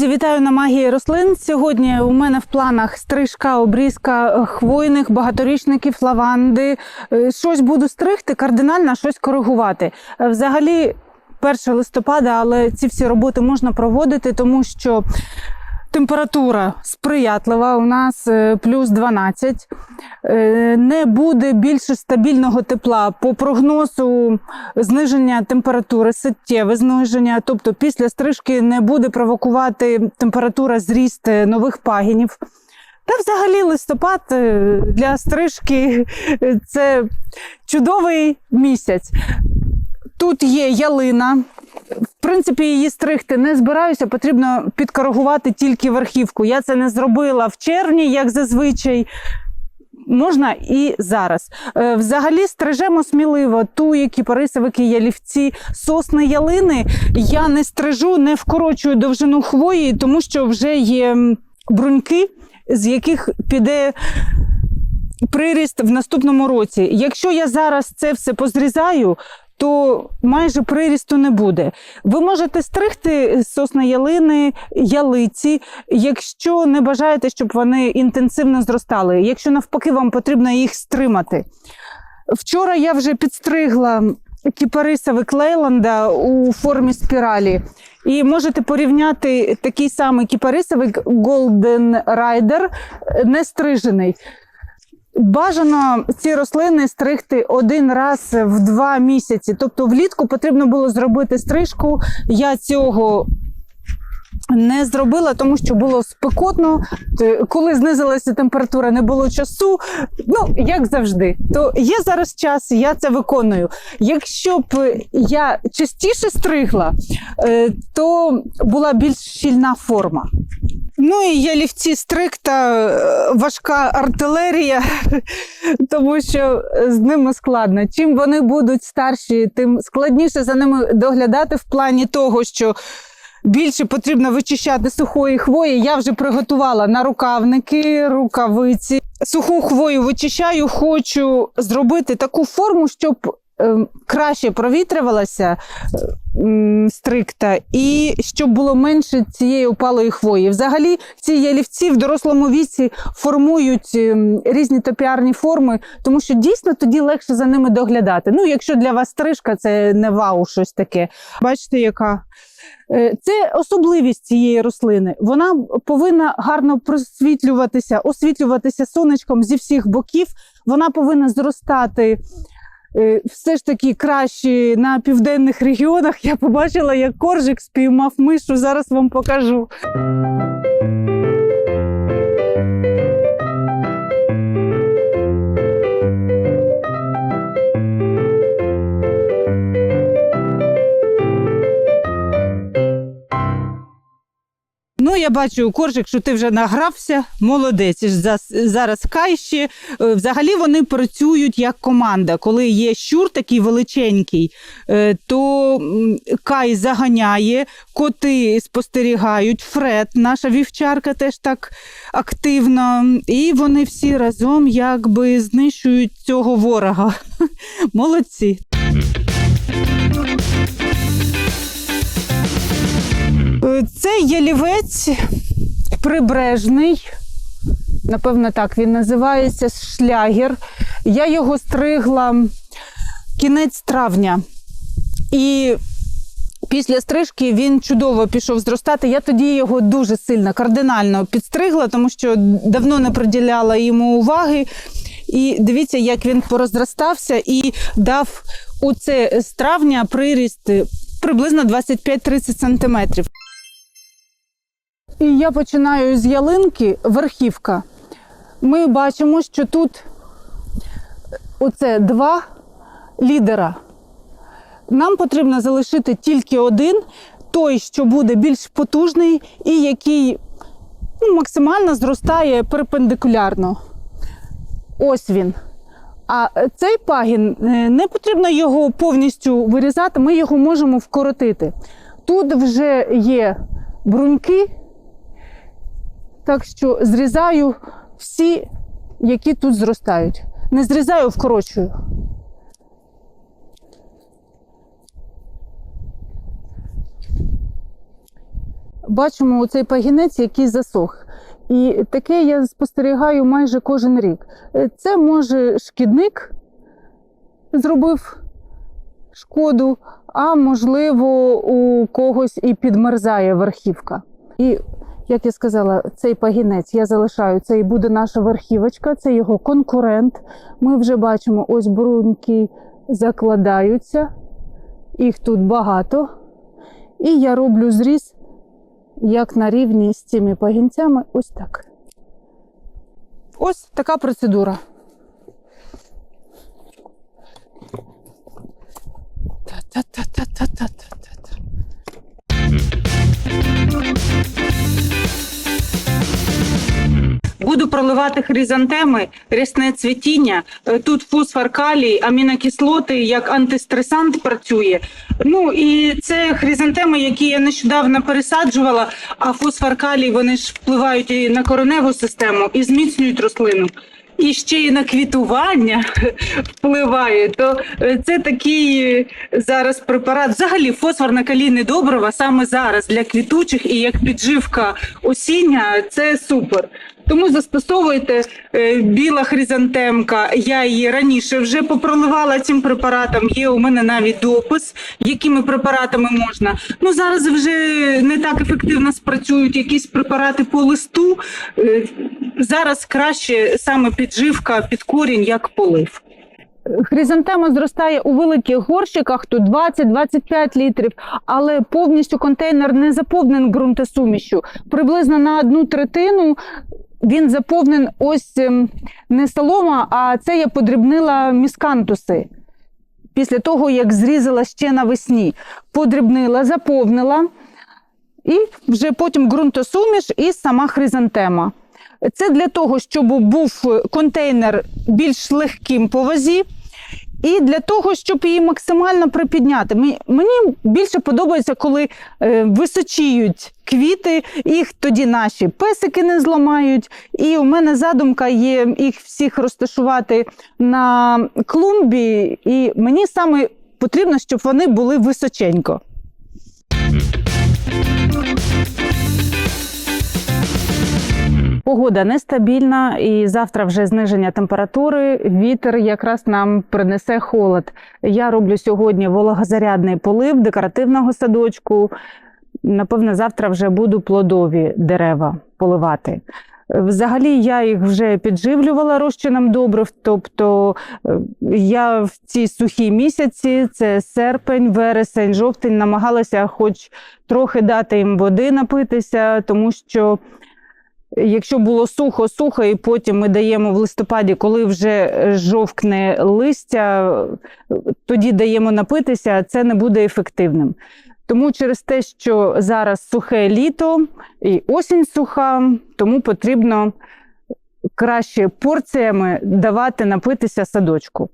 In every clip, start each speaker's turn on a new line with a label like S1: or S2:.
S1: Друзі, вітаю на магії рослин. Сьогодні у мене в планах стрижка, обрізка хвойних, багаторічників, лаванди. Е, Щось буду стригти, кардинально щось коригувати. Е, Взагалі, 1 листопада, але ці всі роботи можна проводити, тому що температура сприятлива. У нас е, плюс 12. Е, Не буде більше стабільного тепла. По прогнозу зниження температури, суттєве зниження. Тобто після стрижки не буде провокувати температура зріст е, нових пагінів. Та взагалі листопад для стрижки це чудовий місяць. Тут є ялина. В принципі, її стригти не збираюся, потрібно підкоригувати тільки верхівку. Я це не зробила в червні, як зазвичай. Можна і зараз. Е, Взагалі стрижемо сміливо туї, кіпарисовики, ялівці, сосни, ялини. Я не стрижу, не вкорочую довжину хвої, тому що вже є бруньки, з яких піде приріст в наступному році. Якщо я зараз це все позрізаю, то майже прирісту не буде. Ви можете стригти сосни ялини, ялиці, якщо не бажаєте, щоб вони інтенсивно зростали. Якщо навпаки вам потрібно їх стримати. Вчора я вже підстригла кіпарисовик Лейланда у формі спіралі. І можете порівняти такий самий кіпарисовик Golden Rider, е, не стрижений. Бажано ці рослини стригти один раз в два місяці. Тобто влітку потрібно було зробити стрижку. Я цього не зробила, тому що було спекотно. Е, Коли знизилася температура, не було часу. Ну, як завжди, то є зараз час, я це виконую. Якщо б я частіше стригла, е, то була більш щільна форма. Ну і ялівці стрикта, е, важка артилерія, тому що з ними складно. Чим вони будуть старші, тим складніше за ними доглядати в плані того, що більше потрібно вичищати сухої хвої. Я вже приготувала на рукавники, рукавиці. Суху хвою вичищаю, хочу зробити таку форму, щоб е, краще провітрювалася стрикта і щоб було менше цієї опалої хвої. Взагалі, ці ялівці в дорослому віці формують ем, різні топіарні форми, тому що дійсно тоді легше за ними доглядати. Ну, якщо для вас стрижка, це не вау, щось таке. Бачите, яка. Е, Це особливість цієї рослини. Вона повинна гарно просвітлюватися, освітлюватися сонечком зі всіх боків. Вона повинна зростати все ж таки краще на південних регіонах. Я побачила, як коржик спіймав мишу. Зараз вам покажу. Я бачу, коржик, що ти вже награвся, молодець. Зараз Кай ще. Е, Взагалі вони працюють як команда. Коли є щур такий величенький, е, то Кай заганяє, коти спостерігають, Фред, наша вівчарка, теж так активно. І вони всі разом якби знищують цього ворога. Молодці. Це ялівець прибережний. Напевно, так він називається шлягер. Я його стригла кінець травня. І після стрижки він чудово пішов зростати. Я тоді його дуже сильно, кардинально підстригла, тому що давно не приділяла йому уваги. І дивіться, як він порозростався і дав у це з травня приріст приблизно 25-30 сантиметрів. І я починаю з ялинки, верхівка. Ми бачимо, що тут оце два лідера. Нам потрібно залишити тільки один, той, що буде більш потужний і який ну, максимально зростає перпендикулярно. Ось він. А е, цей пагін е, не потрібно його повністю вирізати, ми його можемо вкоротити. Тут вже є бруньки, так що зрізаю всі, які тут зростають. Не зрізаю, вкорочую. бачимо цей пагінець, який засох. І таке я спостерігаю майже кожен рік. Е, Це може шкідник зробив шкоду, а можливо, у когось і підмерзає верхівка. І як я сказала, цей пагінець я залишаю. Це і буде наша верхівочка, це його конкурент. Ми вже бачимо, ось бруньки закладаються, їх тут багато. І я роблю зріз як на рівні з цими пагінцями, ось так. Ось така процедура. Проливати хризантеми, рясне цвітіння. Е, Тут фосфор, калій, амінокислоти як антистресант працює. Ну і це хризантеми, які я нещодавно пересаджувала. А фосфор, калій вони ж впливають і на кореневу систему і зміцнюють рослину. І ще й на квітування впливає, то е, це такий е, зараз препарат. Взагалі фосфорне калійне добрива саме зараз для квітучих і як підживка осіння це супер. Тому застосовуйте е, біла хризантемка. Я її раніше вже попроливала цим препаратом. Є у мене навіть допис, якими препаратами можна. Ну зараз вже не так ефективно спрацюють якісь препарати по листу. Е, зараз краще саме підживка під корінь, як полив. Хризантема зростає у великих горщиках, тут 20-25 літрів, але повністю контейнер не заповнений ґрунтосумішю. Приблизно на одну третину він заповнен ось ем, не солома, а це я подрібнила міскантуси. Після того, як зрізала ще навесні, подрібнила, заповнила, і вже потім ґрунтосуміш і сама хризантема. Це для того, щоб був контейнер більш легким по вазі, і для того, щоб її максимально припідняти. Мені- більше подобається, коли е, височіють квіти, їх тоді наші песики не зламають. І у мене задумка є їх всіх розташувати на клумбі, і мені саме потрібно, щоб вони були височенько. Погода нестабільна, і завтра вже зниження температури. Вітер якраз нам принесе холод. Я роблю сьогодні вологозарядний полив декоративного садочку. Напевно, завтра вже буду плодові дерева поливати. Взагалі, я їх вже підживлювала розчином добрив. Тобто е, я в ці сухі місяці, це серпень, вересень, жовтень, намагалася хоч трохи дати їм води напитися, тому що Якщо було сухо, сухо, і потім ми даємо в листопаді, коли вже жовкне листя, тоді даємо напитися, а це не буде ефективним. Тому через те, що зараз сухе літо і осінь суха, тому потрібно краще порціями давати напитися садочку.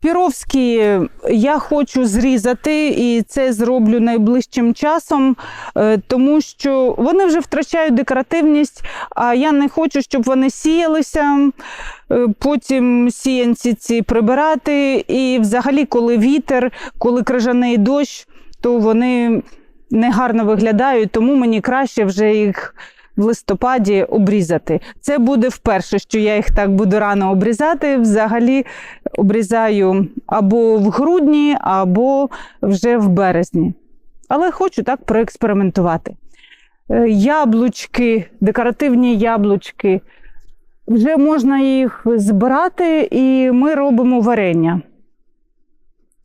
S1: Піровські я хочу зрізати, і це зроблю найближчим часом, е, тому що вони вже втрачають декоративність, а я не хочу, щоб вони сіялися, е, потім сіянці ці прибирати. І взагалі, коли вітер, коли крижаний дощ, то вони негарно виглядають, тому мені краще вже їх в листопаді обрізати. Це буде вперше, що я їх так буду рано обрізати. Взагалі обрізаю або в грудні, або вже в березні. Але хочу так проекспериментувати. Е, Яблучки, декоративні яблучки. Вже можна їх збирати, і ми робимо варення.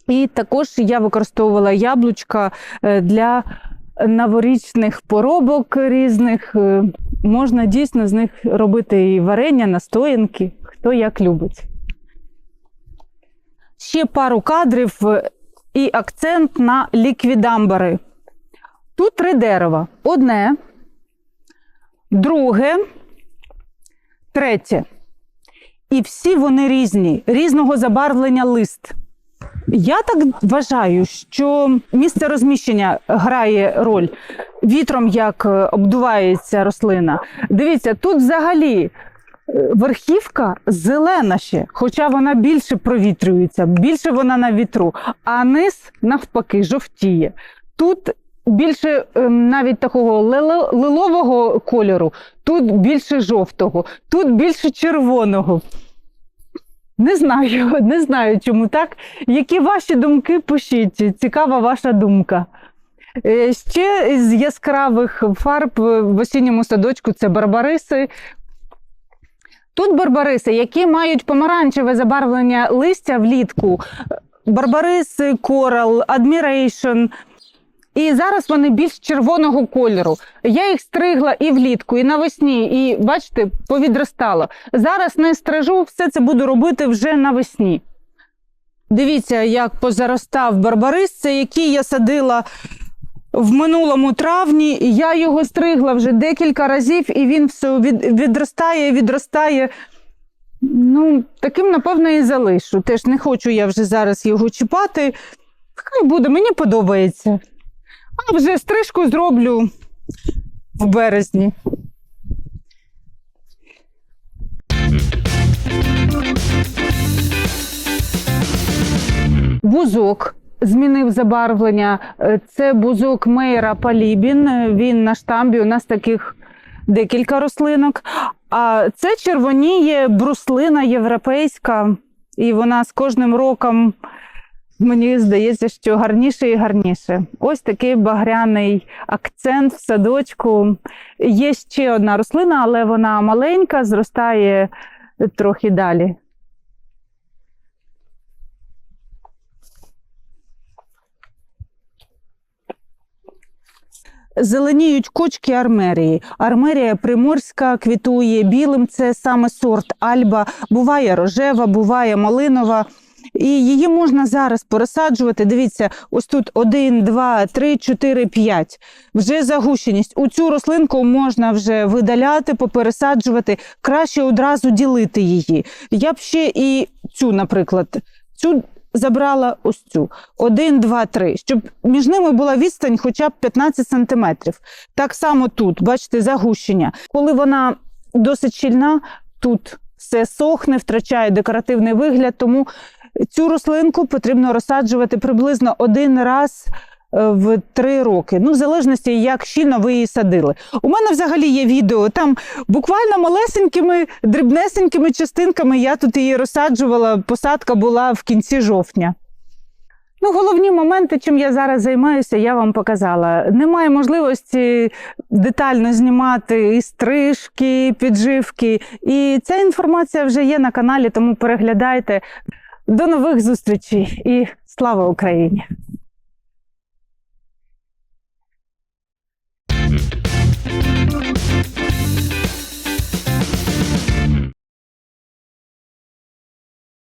S1: І також я використовувала яблучка е, для новорічних поробок різних. Е, Можна дійсно з них робити і варення, настоянки, хто як любить. Ще пару кадрів е, і акцент на ліквідамбари. Тут три дерева: одне, друге, третє. І всі вони різні, різного забарвлення лист. Я так вважаю, що місце розміщення грає роль вітром, як е, обдувається рослина. Дивіться, тут взагалі е, верхівка зелена ще, хоча вона більше провітрюється, більше вона на вітру, а низ навпаки жовтіє. Тут більше ем, навіть такого лило- лилового кольору, тут більше жовтого, тут більше червоного. Не знаю, не знаю, чому так. Які ваші думки пишіть. Цікава ваша думка. Е, Ще з яскравих фарб в осінньому садочку це барбариси. Тут барбариси, які мають помаранчеве забарвлення листя влітку. Барбариси, корал, адмірейшн. І зараз вони більш червоного кольору. Я їх стригла і влітку, і навесні, і бачите, повідростало. Зараз не стрижу, все це буду робити вже навесні. Дивіться, як позаростав барбарис, це який я садила в минулому травні. Я його стригла вже декілька разів, і він все від, відростає, відростає. Ну, таким, напевно, і залишу. Теж не хочу я вже зараз його чіпати. Хай буде, мені подобається. А вже стрижку зроблю в березні. Бузок змінив забарвлення. Е, Це бузок Мейра Палібін. Він на штамбі. У нас таких декілька рослинок. А це червоніє бруслина європейська, і вона з кожним роком. Мені здається, що гарніше і гарніше. Ось такий багряний акцент в садочку. Є ще одна рослина, але вона маленька, зростає трохи далі. Зеленіють кочки армерії. Армерія приморська квітує білим. Це саме сорт альба. Буває рожева, буває малинова. І її можна зараз пересаджувати. Дивіться, ось тут 1, 2, 3, 4, 5. Вже загущеність. У цю рослинку можна вже видаляти, попересаджувати. Краще одразу ділити її. Я б ще і цю, наприклад, цю забрала ось цю. 1, 2, 3. Щоб між ними була відстань хоча б 15 сантиметрів. Так само тут, бачите, загущення. Коли вона досить щільна, тут все сохне, втрачає декоративний вигляд, тому цю рослинку потрібно розсаджувати приблизно один раз е, в три роки. Ну, в залежності, як щільно ви її садили. У мене взагалі є відео. Там буквально малесенькими, дрібнесенькими частинками я тут її розсаджувала. Посадка була в кінці жовтня. Ну, головні моменти, чим я зараз займаюся, я вам показала. Немає можливості детально знімати і стрижки, підживки. І ця інформація вже є на каналі, тому переглядайте. До нових зустрічей і слава Україні! Thank you.